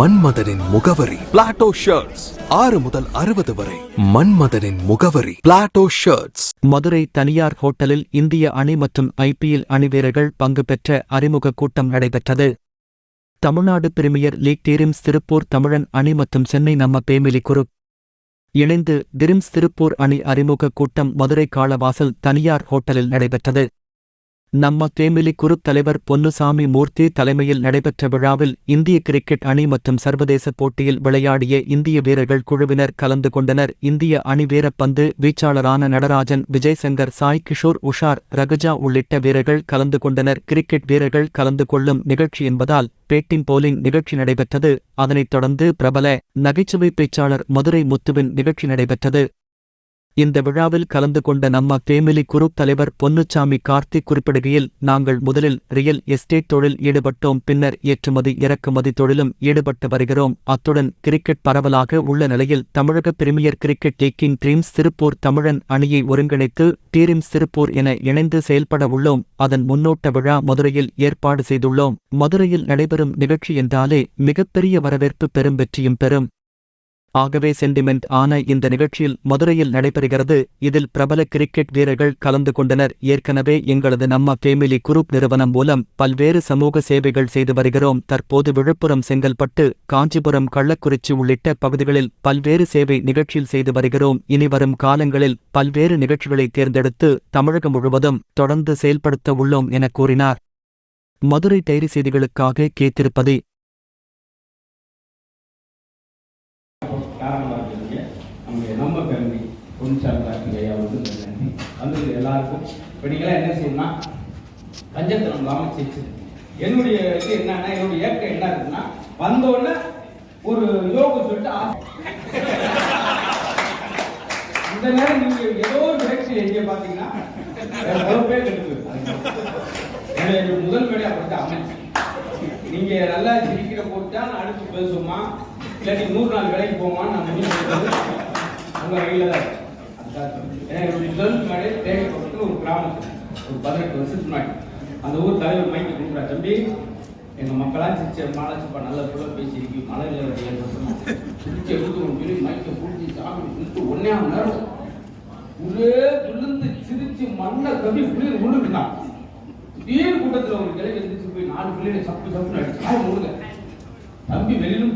மன்மதனின் முகவரி. Plato shirts ஆறு முதல் அறுபது வரை. மன்மதனின் முகவரி. பிளாட்டோ ஷர்ட்ஸ் மதுரை தனியார் ஹோட்டலில் இந்திய அணி மற்றும் ஐபிஎல் அணி வீரர்கள் பங்கு பெற்ற அறிமுக கூட்டம் நடைபெற்றது. Tamil Nadu premier league dreams Tiruppur Tamizhan அணி மற்றும் சென்னை நம்ம பேமிலி குரூப். இணைந்து டிரிம்ஸ் திருப்பூர் அணி அறிமுக கூட்டம் மதுரை காளவாசல் தனியார் ஹோட்டலில் நடைபெற்றது. நம்ம தேமிலி குரூப் தலைவர் பொன்னுசாமி மூர்த்தி தலைமையில் நடைபெற்ற விழாவில் இந்திய கிரிக்கெட் அணி மற்றும் சர்வதேச போட்டியில் விளையாடிய இந்திய வீரர்கள் குழுவினர் கலந்து கொண்டனர். இந்திய அணி வீரப்பந்து வீச்சாளரான நடராஜன் விஜய்சங்கர் சாய் கிஷோர் உஷார் ரகஜா உள்ளிட்ட வீரர்கள் கலந்து கொண்டனர். கிரிக்கெட் வீரர்கள் கலந்து கொள்ளும் நிகழ்ச்சி என்பதால் பேட்டிங் போலிங் நிகழ்ச்சி நடைபெற்றது. அதனைத் தொடர்ந்து பிரபல நகைச்சுவை பேச்சாளர் மதுரை முத்துவின் நிகழ்ச்சி நடைபெற்றது. இந்த விழாவில் கலந்து கொண்ட நம்ம ஃபேமிலி குரூப் தலைவர் பொன்னுச்சாமி கார்த்திக் குறிப்பிடுகையில் நாங்கள் முதலில் ரியல் எஸ்டேட் தொழில் ஈடுபட்டோம் பின்னர் ஏற்றுமதி இறக்குமதி தொழிலும் ஈடுபட்டு வருகிறோம். அத்துடன் கிரிக்கெட் பரவலாக உள்ள நிலையில் தமிழக premier cricket taking dreams Tiruppur Tamizhan அணியை ஒருங்கிணைத்து டீரிம்ஸ் திருப்பூர் என இணைந்து செயல்பட உள்ளோம். அதன் முன்னோட்ட விழா மதுரையில் ஏற்பாடு செய்துள்ளோம். மதுரையில் நடைபெறும் நிகழ்ச்சி என்றாலே மிகப்பெரிய வரவேற்பு பெரும் வெற்றியும் பெறும். ஆகவே சென்டிமெண்ட் ஆன இந்த நிகழ்ச்சியில் மதுரையில் நடைபெறுகிறது. இதில் பிரபல கிரிக்கெட் வீரர்கள் கலந்து கொண்டனர். ஏற்கனவே எங்களது நம்ம ஃபேமிலி குரூப் நிறுவனம் மூலம் பல்வேறு சமூக சேவைகள் செய்து வருகிறோம். தற்போது விழுப்புரம் செங்கல்பட்டு காஞ்சிபுரம் கள்ளக்குறிச்சி உள்ளிட்ட பகுதிகளில் பல்வேறு சேவை நிகழ்ச்சியில் செய்து வருகிறோம். இனி வரும் காலங்களில் பல்வேறு நிகழ்ச்சிகளை தேர்ந்தெடுத்து தமிழகம் முழுவதும் தொடர்ந்து செயல்படுத்த உள்ளோம் என கூறினார். மதுரை டைரி செய்திகளுக்காக கேத்திருப்பதே காரணமாக இருக்கிறீங்க நம்முடைய நம்ம கல்வி பொன்சாமி டாக்டர் ஐயா வந்து நன்றி. வந்து எல்லாருக்கும். இப்போ நீங்களாம் என்ன செய்யணும்னா பஞ்சத்தனம் இல்லாமல் செஞ்சு என்னுடைய இது என்னன்னா என்னுடைய ஏக்கம் என்ன இருக்குன்னா வந்த உடனே ஒரு யோகம் சொல்லிட்டு இந்த நேரம் நீங்க ஏதோ ஒரு நிகழ்ச்சி எங்கே பார்த்தீங்கன்னா பொறுப்பே கெடுத்து முதல் மேடை அப்படித்தான் அமைச்சு நீங்க நல்லா சிரிக்கிற போட்டு தான் அடுத்து பேசுமா இல்லாட்டி நூறு நாள் வேலைக்கு போவான்னு நான் முடிவு செய்வது கையில் தான் இருக்கு. ஏன்னா என்னுடைய தேவைப்பட்டு ஒரு கிராமம் ஒரு பதினெட்டு வருஷத்துக்கு முன்னாடி. அந்த ஊர் தலைவர் மைக்கு கொடுக்குறா தம்பி எங்கள் மக்களாக சிரிச்ச மாலாச்சிப்பா நல்ல புள்ள பேசியிருக்கு. மழை இல்லை ஏழு வருஷமா சிரிச்சு ஒரு சொல்லி மைக்கை பிடிச்சி சாமி கொடுத்து ஒன்னே மணி நேரம் ஒரே விழுந்து சிரிச்சு மண்ணை கவி புளிர் விழுந்துட்டான் திடீர் கூட்டத்தில் ஒரு கிளை எழுந்திரிச்சு போய் நாலு பிள்ளைகளை சப்பு சப்புன்னு அடிச்சு முழுங்க. தம்பி வெளியிலும்